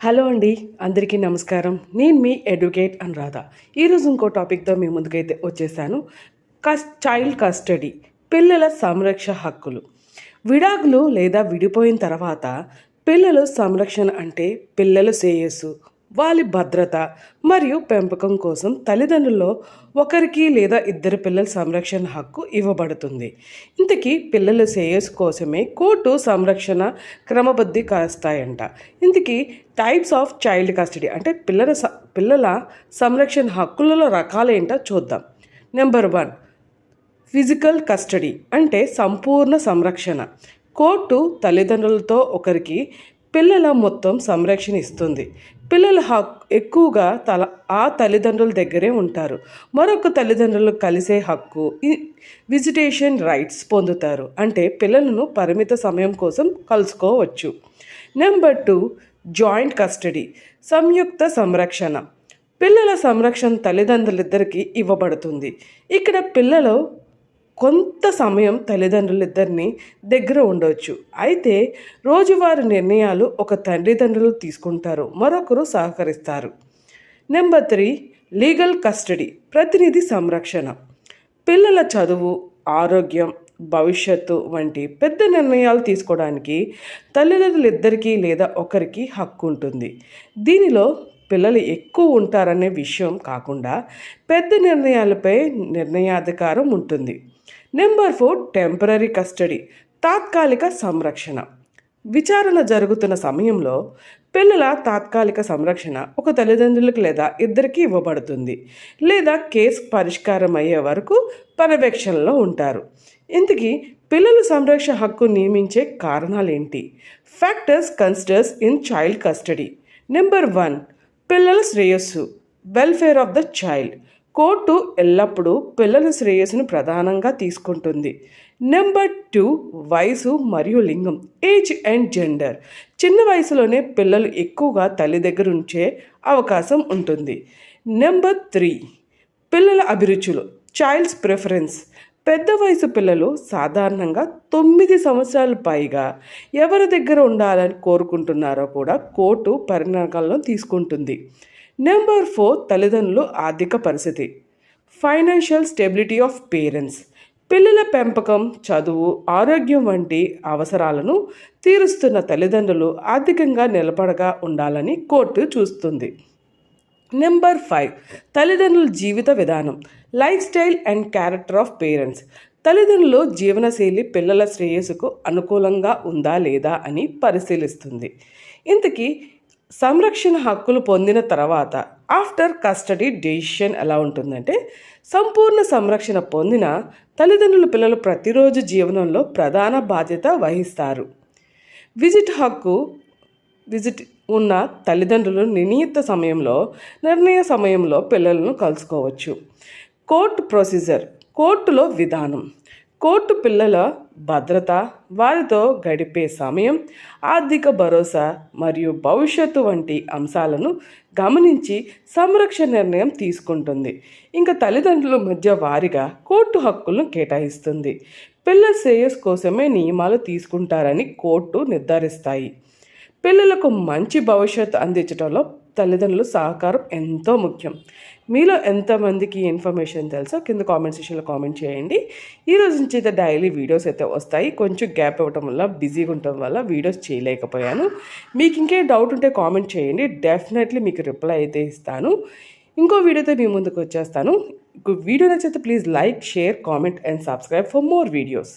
Hello అండి అందరికీ నమస్కారం. నేను మీ ఎడ్యుకేట్ అనురాధ. ఈరోజు ఇంకో టాపిక్తో మీ ముందుకైతే వచ్చేసాను. కస్ చైల్డ్ కస్టడీ పిల్లల సంరక్ష హక్కులు. విడాకులు లేదా విడిపోయిన తర్వాత పిల్లల సంరక్షణ అంటే పిల్లల శ్రేయస్సు వాళ్ళ భద్రత మరియు పెంపకం కోసం తల్లిదండ్రుల్లో ఒకరికి లేదా ఇద్దరు పిల్లల సంరక్షణ హక్కు ఇవ్వబడుతుంది. ఇంతకీ పిల్లల శ్రేయస్సు కోసమే కోర్టు సంరక్షణ క్రమబద్ధి కాస్తాయంట. ఇంతకీ టైప్స్ ఆఫ్ చైల్డ్ కస్టడీ అంటే పిల్లల స- పిల్లల సంరక్షణ హక్కులలో రకాలేంటో చూద్దాం. నెంబర్ వన్ ఫిజికల్ కస్టడీ అంటే సంపూర్ణ సంరక్షణ. కోర్టు తల్లిదండ్రులతో ఒకరికి పిల్లల మొత్తం సంరక్షణ ఇస్తుంది. పిల్లల హక్ ఎక్కువగా తల ఆ తల్లిదండ్రుల దగ్గరే ఉంటారు. మరొక తల్లిదండ్రులు కలిసే హక్కు విజిటేషన్ రైట్స్ పొందుతారు. అంటే పిల్లలను పరిమిత సమయం కోసం కలుసుకోవచ్చు. నెంబర్ టూ జాయింట్ కస్టడీ సంయుక్త సంరక్షణ. పిల్లల సంరక్షణ తల్లిదండ్రులిద్దరికీ ఇవ్వబడుతుంది. ఇక్కడ పిల్లలు కొంత సమయం తల్లిదండ్రులిద్దరిని దగ్గర ఉండవచ్చు అయితే రోజువారి నిర్ణయాలు ఒక తల్లిదండ్రులు తీసుకుంటారు మరొకరు సహకరిస్తారు. నెంబర్ త్రీ లీగల్ కస్టడీ ప్రతినిధి సంరక్షణ. పిల్లల చదువు ఆరోగ్యం భవిష్యత్తు వంటి పెద్ద నిర్ణయాలు తీసుకోవడానికి తల్లిదండ్రులిద్దరికీ లేదా ఒకరికి హక్కు ఉంటుంది. దీనిలో పిల్లలు ఎక్కువ ఉంటారనే విషయం కాకుండా పెద్ద నిర్ణయాలపై నిర్ణయాధికారం ఉంటుంది. నెంబర్ ఫోర్ టెంపరీ కస్టడీ తాత్కాలిక సంరక్షణ. విచారణ జరుగుతున్న సమయంలో పిల్లల తాత్కాలిక సంరక్షణ ఒక తల్లిదండ్రులకు లేదా ఇద్దరికి ఇవ్వబడుతుంది లేదా కేసు పరిష్కారం అయ్యే వరకు పర్యవేక్షణలో ఉంటారు. ఇంతకీ పిల్లల సంరక్షణ హక్కు నియమించే కారణాలేంటి? Factors considers in child custody number one పిల్లల శ్రేయస్సు welfare of the child court ఎల్లప్పుడూ పిల్లల శ్రేయస్సును ప్రధానంగా తీసుకుంటుంది. నెంబర్ టూ వయసు మరియు లింగం ఏజ్ అండ్ జెండర్. చిన్న వయసులోనే పిల్లలు ఎక్కువగా తల్లి దగ్గర ఉంచే అవకాశం ఉంటుంది. నెంబర్ త్రీ పిల్లల అభిరుచులు చైల్డ్స్ ప్రిఫరెన్స్ పెద్ద వయసు పిల్లలు సాధారణంగా తొమ్మిది సంవత్సరాల పైగా ఎవరి దగ్గర ఉండాలని కోరుకుంటున్నారో కూడా కోర్టు పరిణామాలను తీసుకుంటుంది. నెంబర్ ఫోర్ తల్లిదండ్రులు ఆర్థిక పరిస్థితి. ఫైనాన్షియల్ స్టెబిలిటీ ఆఫ్ పేరెంట్స్ పిల్లల పెంపకం చదువు ఆరోగ్యం వంటి అవసరాలను తీరుస్తున్న తల్లిదండ్రులు ఆర్థికంగా నిలబడగా ఉండాలని కోర్టు చూస్తుంది. నెంబర్ ఫైవ్ తల్లిదండ్రుల జీవిత విధానం. Lifestyle and character of parents తల్లిదండ్రులు జీవనశైలి పిల్లల శ్రేయస్సుకు అనుకూలంగా ఉందా లేదా అని పరిశీలిస్తుంది. ఇంతకీ సంరక్షణ హక్కులు పొందిన తర్వాత ఆఫ్టర్ కస్టడీ డెసిషన్ ఎలా ఉంటుందంటే సంపూర్ణ సంరక్షణ పొందిన తల్లిదండ్రుల పిల్లలు ప్రతిరోజు జీవనంలో ప్రధాన బాధ్యత వహిస్తారు. విజిట్ హక్కు విజిట్ ఉన్న తల్లిదండ్రులు నిర్ణీత సమయంలో నిర్ణయ సమయంలో పిల్లలను కలుసుకోవచ్చు. కోర్టు ప్రొసీజర్ కోర్టులో విధానం. కోర్టు పిల్లల భద్రత వారితో గడిపే సమయం ఆర్థిక భరోసా మరియు భవిష్యత్తు వంటి అంశాలను గమనించి సంరక్షణ నిర్ణయం తీసుకుంటుంది. ఇంకా తల్లిదండ్రుల మధ్య వారిగా కోర్టు హక్కులను కేటాయిస్తుంది. పిల్లల శ్రేయస్ కోసమే నియమాలు తీసుకుంటారని కోర్టు నిర్ధారిస్తాయి. పిల్లలకు మంచి భవిష్యత్తు అందించడంలో తల్లిదండ్రుల సహకారం ఎంతో ముఖ్యం. మీలో ఎంతమందికి ఇన్ఫర్మేషన్ తెలుసో కింద కామెంట్ సెక్షన్లో కామెంట్ చేయండి. ఈ రోజు నుంచి అయితే డైలీ వీడియోస్ అయితే వస్తాయి. కొంచెం గ్యాప్ ఇవ్వటం వల్ల బిజీగా ఉండటం వల్ల వీడియోస్ చేయలేకపోయాను. మీకు ఇంకే డౌట్ ఉంటే కామెంట్ చేయండి. డెఫినెట్లీ మీకు రిప్లై అయితే ఇస్తాను. ఇంకో వీడియోతో మీ ముందుకు వచ్చేస్తాను. వీడియో నచ్చితే please like share comment and subscribe for more videos.